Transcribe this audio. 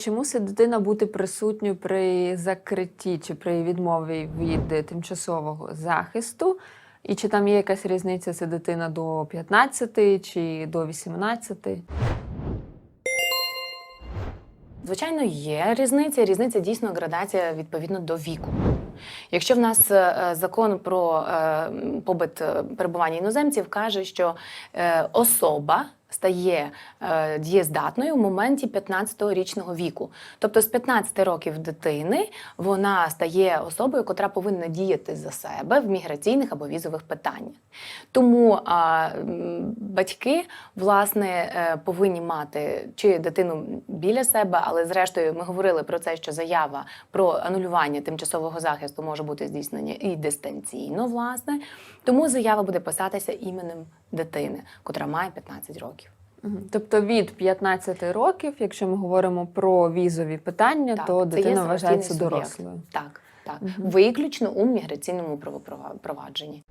Чи мусить дитина бути присутньою при закритті чи при відмові від тимчасового захисту? І чи там є якась різниця, це дитина до 15 чи до 18? Звичайно, є різниця. Різниця дійсно градація відповідно до віку. Якщо в нас е, закон про е, побит е, перебування іноземців каже, що особа стає е, дієздатною в моменті 15-річного віку. Тобто з 15 років дитини вона стає особою, котра повинна діяти за себе в міграційних або візових питаннях. Тому а, батьки власне е, повинні мати чи дитину біля себе, але зрештою ми говорили про це, що заява про анулювання тимчасового захисту може бути здійснення і дистанційно, власне. Тому заява буде писатися іменем дитини, котра має 15 років. Тобто від 15 років, якщо ми говоримо про візові питання, Так, то дитина вважається дорослою. Так, так. Угу. Виключно у міграційному правопровадженні.